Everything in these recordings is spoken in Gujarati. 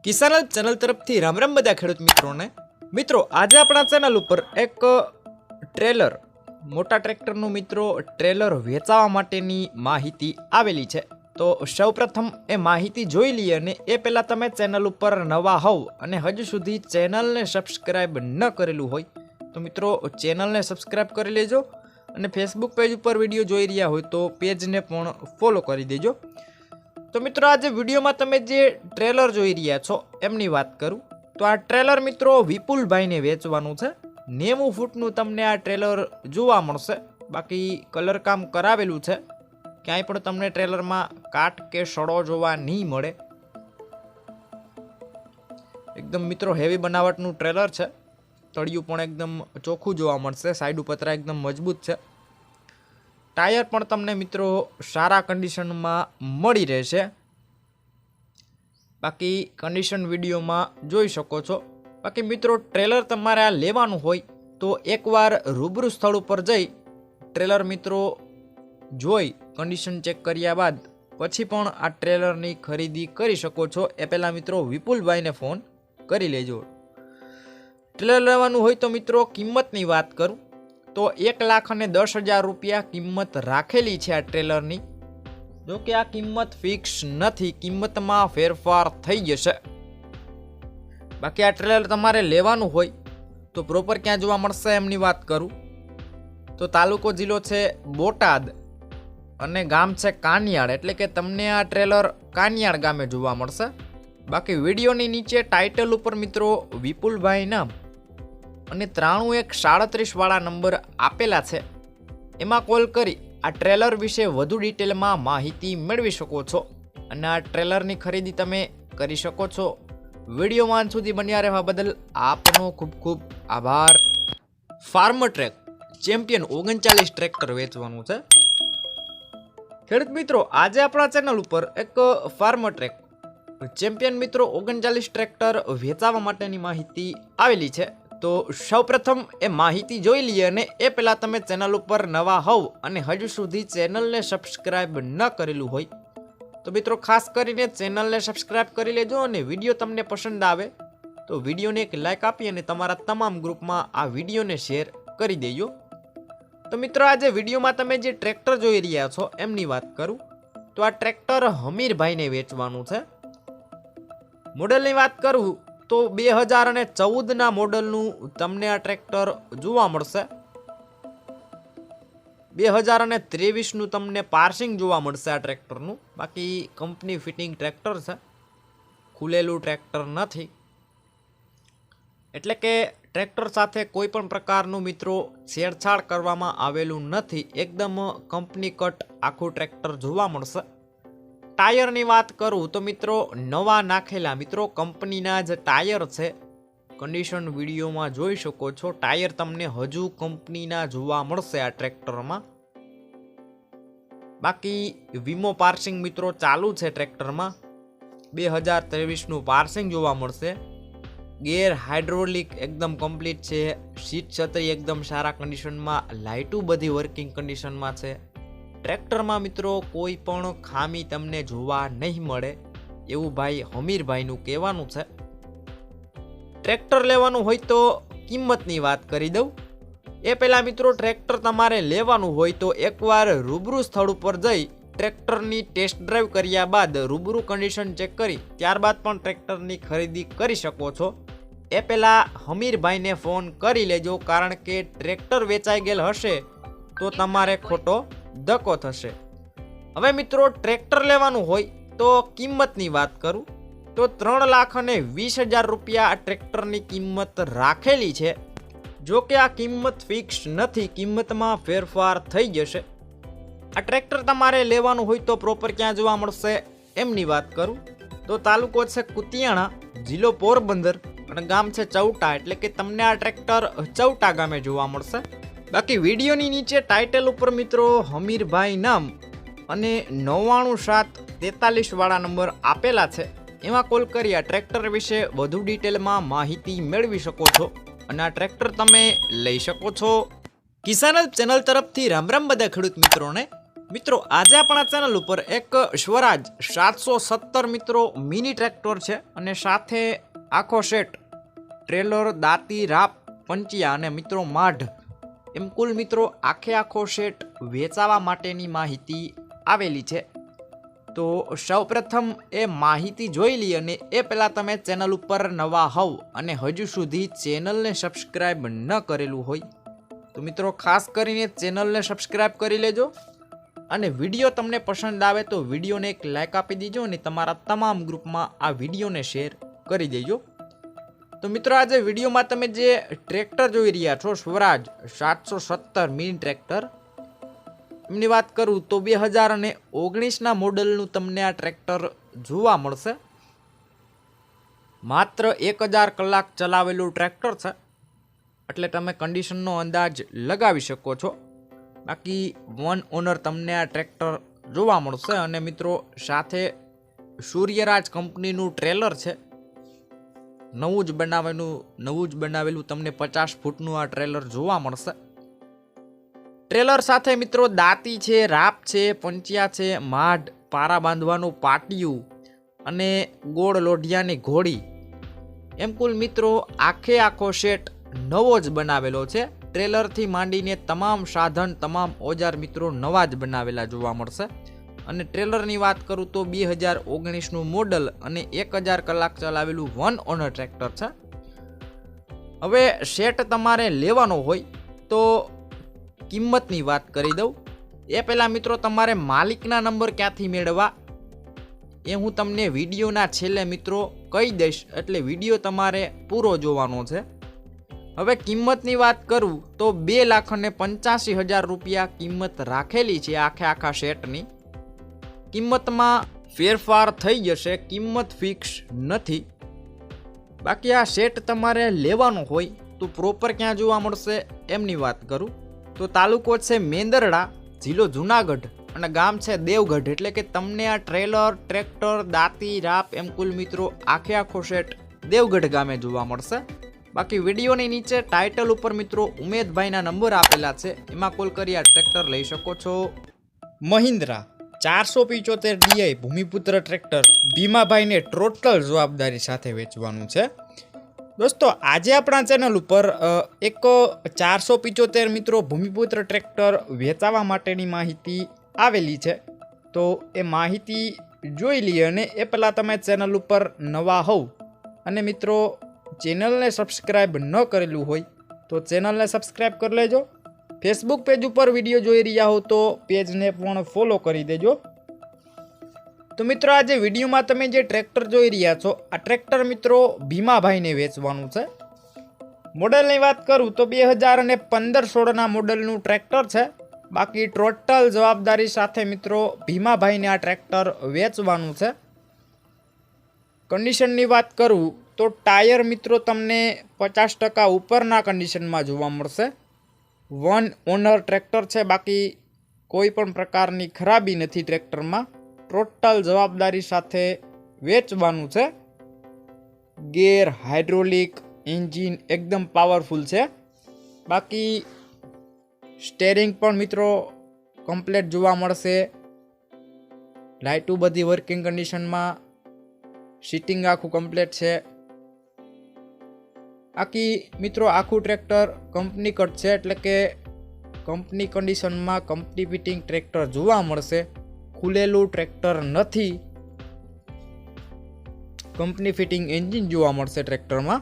કિસાન હેલ્પ ચેનલ તરફથી રામ રામ બધા ખેડૂત મિત્રોને. મિત્રો, આજે આપણા ચેનલ ઉપર એક ટ્રેલર, મોટા ટ્રેક્ટરનું મિત્રો ટ્રેલર વેચાવા માટેની માહિતી આવેલી છે. તો સૌપ્રથમ એ માહિતી જોઈ લઈએ અને એ પહેલાં તમે ચેનલ ઉપર નવા હોવ અને હજુ સુધી ચેનલને સબસ્ક્રાઈબ ન કરેલું હોય, તો મિત્રો ચેનલને સબસ્ક્રાઈબ કરી લેજો અને ફેસબુક પેજ ઉપર વીડિયો જોઈ રહ્યા હોય તો પેજને પણ ફોલો કરી દેજો. તો મિત્રો આજે વિડીયોમાં તમે જે ટ્રેલર જોઈ રહ્યા છો, એમની વાત કરું. તો આ ટ્રેલર મિત્રો વિપુલભાઈને વેચવાનું છે. નેવું ફૂટનું તમને આ ટ્રેલર જોવા મળશે. બાકી કલર કામ કરાવેલું છે. ક્યાંય પણ તમને ટ્રેલરમાં કાટ કે સડો જોવા નહીં મળે. એકદમ મિત્રો હેવી બનાવટનું ટ્રેલર છે. તળિયું પણ એકદમ ચોખ્ખું જોવા મળશે. સાઈડ ઉપતરા એકદમ મજબૂત છે. ટાયર પણ તમને મિત્રો સારા કન્ડિશનમાં મળી રહેશે. બાકી કન્ડિશન વિડીયોમાં જોઈ શકો છો. બાકી મિત્રો ટ્રેલર તમારે આ લેવાનું હોય તો એકવાર રૂબરૂ સ્થળ ઉપર જઈ ટ્રેલર મિત્રો જોઈ કન્ડિશન ચેક કર્યા બાદ પછી પણ આ ટ્રેલરની ખરીદી કરી શકો છો. એ પહેલાં મિત્રો વિપુલભાઈને ફોન કરી લેજો. ટ્રેલર લેવાનું હોય તો મિત્રો કિંમતની વાત કરું. તો એક લાખ અને દસ હજાર રૂપિયા કિંમત રાખેલી છે આ ટ્રેલરની. જો કે આ કિંમત ફિક્સ નથી, કિંમતમાં ફેરફાર થઈ જશે. બાકી આ ટ્રેલર તમારે લેવાનું હોય, તો પ્રોપર ક્યાં જોવા મળશે એમની વાત કરું. તો તાલુકો જિલ્લો છે બોટાદ અને ગામ છે કાનિયાળ, એટલે કે તમને આ ટ્રેલર કાનિયાળ ગામે જોવા મળશે. બાકી વિડીયોની નીચે ટાઇટલ ઉપર મિત્રો વિપુલભાઈ નામ અને ત્રાણું એક સાડત્રીસવાળા નંબર આપેલા છે. એમાં કોલ કરી આ ટ્રેલર વિશે વધુ ડિટેલમાં માહિતી મેળવી શકો છો અને આ ટ્રેલરની ખરીદી તમે કરી શકો છો. વિડીયોમાં સુધી બન્યા રહેવા બદલ આપનો ખૂબ ખૂબ આભાર. ફાર્મ ટ્રેક, ચેમ્પિયન ઓગણચાલીસ ટ્રેક્ટર વેચવાનું છે. ખેડૂત મિત્રો, આજે આપણા ચેનલ ઉપર એક ફાર્મ ટ્રેક, ચેમ્પિયન મિત્રો ઓગણચાલીસ ટ્રેક્ટર વેચાવા માટેની માહિતી આવેલી છે. તો સૌપ્રથમ એ માહિતી જોઈ લઈએ અને એ પહેલાં તમે ચેનલ ઉપર નવા હોવ અને હજુ સુધી ચેનલને સબસ્ક્રાઇબ ન કરેલું હોય, તો મિત્રો ખાસ કરીને ચેનલને સબસ્ક્રાઇબ કરી લેજો અને વીડિયો તમને પસંદ આવે, તો વિડીયોને એક લાઇક આપી અને તમારા તમામ ગ્રુપમાં આ વિડીયોને શેર કરી દેજો. તો મિત્રો આજે વિડીયોમાં તમે જે ટ્રેક્ટર જોઈ રહ્યા છો, એમની વાત કરું. તો આ ટ્રેક્ટર હમીરભાઈને વેચવાનું છે. મોડલની વાત કરું તો બે હજાર અને ચૌદના મોડલનું તમને આ ટ્રેક્ટર જોવા મળશે. બે હજાર અને ત્રેવીસનું તમને પાર્સિંગ જોવા મળશે આ ટ્રેક્ટરનું. બાકી કંપની ફિટિંગ ટ્રેક્ટર છે. ખુલેલું ટ્રેક્ટર નથી. એટલે કે ટ્રેક્ટર સાથે કોઈ પણ પ્રકારનું મિત્રો છેડછાડ કરવામાં આવેલું નથી. એકદમ કંપની કટ આખું ટ્રેક્ટર જોવા મળશે. ટાયરની વાત કરું તો મિત્રો નવા નાખેલા, મિત્રો કંપનીના જ ટાયર છે કન્ડિશન વિડીયોમાં જોઈ શકો છો. ટાયર તમને હજુ કંપનીના જોવા મળશે આ ટ્રેક્ટરમાં. બાકી વીમો પાર્સિંગ મિત્રો ચાલુ છે ટ્રેક્ટરમાં. બે હજાર ત્રેવીસનું પાર્સિંગ જોવા મળશે. ગેર હાઇડ્રોલિક એકદમ કમ્પ્લીટ છે. સીટ છત્રી એકદમ સારા કન્ડિશનમાં લાઇટું બધી વર્કિંગ કન્ડિશનમાં છે. ટ્રેક્ટરમાં મિત્રો કોઈ પણ ખામી તમને જોવા નહીં મળે, એવું ભાઈ હમીરભાઈનું કહેવાનું છે. ટ્રેક્ટર લેવાનું હોય તો કિંમતની વાત કરી દઉં. એ પહેલાં મિત્રો ટ્રેક્ટર તમારે લેવાનું હોય તો એકવાર રૂબરૂ સ્થળ ઉપર જઈ ટ્રેક્ટરની ટેસ્ટ ડ્રાઈવ કર્યા બાદ રૂબરૂ કન્ડિશન ચેક કરી, ત્યારબાદ પણ ટ્રેક્ટરની ખરીદી કરી શકો છો. એ પહેલાં હમીરભાઈને ફોન કરી લેજો, કારણ કે ટ્રેક્ટર વેચાઈ ગયેલ હશે તો તમારે ખોટો ધક્કો થશે. હવે મિત્રો, ટ્રેક્ટર લેવાનું હોય તો કિંમતની વાત કરું. તો ત્રણ લાખ અને વીસ હજાર રૂપિયા આ ટ્રેક્ટરની કિંમત રાખેલી છે. જો કે આ કિંમત ફિક્સ નથી, કિંમતમાં ફેરફાર થઈ જશે. આ ટ્રેક્ટર તમારે લેવાનું હોય તો પ્રોપર ક્યાં જોવા મળશે એમની વાત કરું. તો તાલુકો છે કુતિયાણા, જિલ્લો પોરબંદર અને ગામ છે ચૌટા. એટલે કે તમને આ ટ્રેક્ટર ચૌટા ગામે જોવા મળશે. બાકી વિડીયોની નીચે ટાઇટલ ઉપર મિત્રો હમીરભાઈ નામ અને નવ્વાણું સાત તેતાલીસવાળા નંબર આપેલા છે. એમાં કોલ કરી આ ટ્રેક્ટર વિશે વધુ ડિટેલમાં માહિતી મેળવી શકો છો અને આ ટ્રેક્ટર તમે લઈ શકો છો. કિસાન ચેનલ તરફથી રામ રામ બધા ખેડૂત મિત્રોને. મિત્રો, આજે આપણા ચેનલ ઉપર એક સ્વરાજ સાતસો સત્તર મિત્રો મિની ટ્રેક્ટર છે અને સાથે આખો સેટ, ટ્રેલર, દાંતી, રાપ, પંચિયા અને મિત્રો માઢ એમ કુલ મિત્રો આખે આખો સેટ વેચાવા માટેની માહિતી આવેલી છે. તો સૌપ્રથમ એ માહિતી જોઈ લઈએ અને એ પહેલાં તમે ચેનલ ઉપર નવા હોવ અને હજુ સુધી ચેનલને સબસ્ક્રાઈબ ન કરેલું હોય, તો મિત્રો ખાસ કરીને ચેનલને સબસ્ક્રાઈબ કરી લેજો અને વીડિયો તમને પસંદ આવે તો વિડીયોને એક લાઇક આપી દેજો અને તમારા તમામ ગ્રુપમાં આ વિડીયોને શેર કરી દેજો. તો મિત્રો આજે વિડીયોમાં તમે જે ટ્રેક્ટર જોઈ રહ્યા છો, સ્વરાજ સાતસો સત્તર મિની ટ્રેક્ટર, એમની વાત કરું તો બે હજાર અને ઓગણીસના મોડલનું તમને આ ટ્રેક્ટર જોવા મળશે. માત્ર એક હજાર કલાક ચલાવેલું ટ્રેક્ટર છે, એટલે તમે કન્ડિશનનો અંદાજ લગાવી શકો છો. બાકી વન ઓનર તમને આ ટ્રેક્ટર જોવા મળશે અને મિત્રો સાથે સૂર્યરાજ કંપનીનું ટ્રેલર છે. નવું જ બનાવેલું, નવું જ બનાવેલું તમને પચાસ ફૂટનું આ ટ્રેલર જોવા મળશે. ટ્રેલર સાથે મિત્રો દાંતી છે, રાપ છે, પંચિયા છે, માઢ, પારા બાંધવાનું પાટિયું અને ગોળ લોઢિયાની ઘોડી. એમ કુલ મિત્રો આખે આખો સેટ નવો જ બનાવેલો છે. ટ્રેલરથી માંડીને તમામ સાધન, તમામ ઓજાર મિત્રો નવા જ બનાવેલા જોવા મળશે. અને ટ્રેલરની વાત કરું તો બે હજાર ઓગણીસનું મોડલ અને એક હજાર કલાક ચલાવેલું વન ઓનર ટ્રેક્ટર છે. હવે સેટ તમારે લેવાનો હોય તો કિંમતની વાત કરી દઉં. એ પહેલાં મિત્રો તમારે માલિકના નંબર ક્યાંથી મેળવવા? એ હું તમને વિડીયોના છેલ્લે મિત્રો કહી દઈશ, એટલે વીડિયો તમારે પૂરો જોવાનો છે. હવે કિંમતની વાત કરું તો બે લાખ અને પંચ્યાસી હજાર રૂપિયા કિંમત રાખેલી છે આખે આખા સેટની. કિંમતમાં ફેરફાર થઈ જશે, કિંમત ફિક્સ નથી. બાકી આ સેટ તમારે લેવાનો હોય, તો પ્રોપર ક્યાં જોવા મળશે, એમની વાત કરું. તો તાલુકો છે મેંદરડા, જિલ્લો જુનાગઢ અને ગામ છે દેવગઢ. એટલે કે તમને આ ટ્રેલર ટ્રેક્ટર દાંતી, રાપ એમ કુલ મિત્રો આખે આખો સેટ દેવગઢ ગામે જોવા મળશે. બાકી વિડીયોની નીચે ટાઇટલ ઉપર મિત્રો ઉમેદભાઈના નંબર આપેલા છે, એમાં કોલ કરી આ ટ્રેક્ટર લઈ શકો છો. મહિન્દ્રા. ચારસો પિચોતેર ડીઆઈ ભૂમિપુત્ર ટ્રેક્ટર ભીમાભાઈને ટોટલ જવાબદારી સાથે વેચવાનું છે. દોસ્તો, આજે આપણા ચેનલ ઉપર એક ચારસો પિચોતેર મિત્રો ભૂમિપુત્ર ટ્રેક્ટર વેચાવા માટેની માહિતી આવેલી છે. તો એ માહિતી જોઈ લઈએ અને એ પહેલાં તમે ચેનલ ઉપર નવા હોવ અને મિત્રો ચેનલને સબસ્ક્રાઈબ ન કરેલું હોય તો ચેનલને સબસ્ક્રાઈબ કરી લેજો. ફેસબુક પેજ ઉપર વીડિયો જોઈ રહ્યા હો તો પેજને પણ ફોલો કરી દેજો. તો મિત્રો, આજે વિડીયોમાં તમે જે ટ્રેક્ટર જોઈ રહ્યા છો, આ ટ્રેક્ટર મિત્રો ભીમાભાઈને વેચવાનું છે. મોડલની વાત કરું તો બે હજાર અને પંદર સોળના મોડલનું ટ્રેક્ટર છે. બાકી ટોટલ જવાબદારી સાથે મિત્રો ભીમાભાઈને આ ટ્રેક્ટર વેચવાનું છે. કન્ડિશનની વાત કરું તો ટાયર મિત્રો તમને પચાસ ટકા ઉપરના કન્ડિશનમાં જોવા મળશે. વન ઓનર ટ્રેક્ટર છે, બાકી કોઈ પણ પ્રકારની ખરાબી નથી ટ્રેક્ટરમાં. ટોટલ જવાબદારી સાથે વેચવાનું છે. ગેર હાઇડ્રોલિક એન્જિન એકદમ પાવરફુલ છે. બાકી સ્ટેરિંગ પણ મિત્રો કમ્પ્લેટ જોવા મળશે. લાઇટું બધી વર્કિંગ કન્ડિશનમાં સીટિંગ આખું કમ્પ્લેટ છે. આખી, મિત્રો, આખું ટ્રેક્ટર કંપની કટ છે એટલે કે કંપની કન્ડિશનમાં કંપની ફિટિંગ ટ્રેક્ટર જોવા મળશે. ખુલેલું ટ્રેક્ટર નથી. કંપની ફિટિંગ એન્જિન જોવા મળશે ટ્રેક્ટરમાં.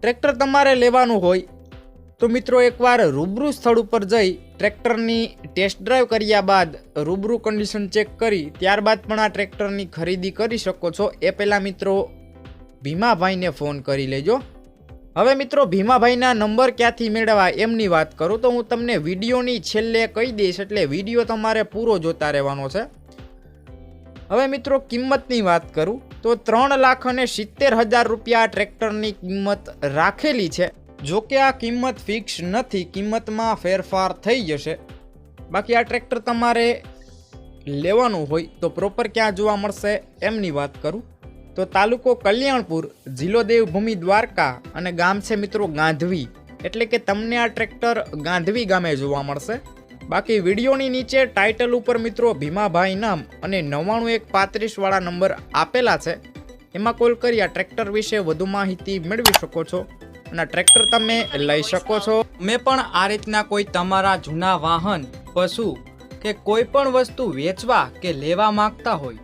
ટ્રેક્ટર તમારે લેવાનું હોય તો મિત્રો, એકવાર રૂબરૂ સ્થળ ઉપર જઈ ટ્રેક્ટરની ટેસ્ટ ડ્રાઈવ કર્યા બાદ રૂબરૂ કન્ડિશન ચેક કરી, ત્યારબાદ પણ આ ટ્રેક્ટરની ખરીદી કરી શકો છો. એ પહેલાં મિત્રો ભીમાભાઈને ફોન કરી લેજો. હવે મિત્રો, ભીમાભાઈના નંબર ક્યાંથી મેળવવા એમની વાત કરું તો હું તમને વિડીયોની છેલ્લે કહી દઈશ, એટલે વીડિયો તમારે પૂરો જોતા રહેવાનો છે. હવે મિત્રો, કિંમતની વાત કરું તો ત્રણ લાખ અને સિત્તેર હજાર રૂપિયા ટ્રેક્ટરની કિંમત રાખેલી છે. જો કે આ કિંમત ફિક્સ નથી, કિંમતમાં ફેરફાર થઈ જશે. બાકી આ ટ્રેક્ટર તમારે લેવાનું હોય તો પ્રોપર ક્યાં જોવા મળશે એમની વાત કરું. તો તાલુકો કલ્યાણપુર, જિલ્લો દેવભૂમિ દ્વારકા અને ગામ છે મિત્રો ગાંધવી. એટલે કે તમને આ ટ્રેક્ટર ગાંધવી ગામે જોવા મળશે. બાકી વિડીયોની નીચે ટાઇટલ ઉપર મિત્રો ભીમાભાઈ નામ અને નવ્વાણું એક પાંત્રીસવાળા નંબર આપેલા છે. એમાં કોલ કરી આ ટ્રેક્ટર વિશે વધુ માહિતી મેળવી શકો છો અને ટ્રેક્ટર તમે લઈ શકો છો. મેં પણ આ રીતના કોઈ તમારા જૂના વાહન, પશુ કે કોઈ પણ વસ્તુ વેચવા કે લેવા માંગતા હોય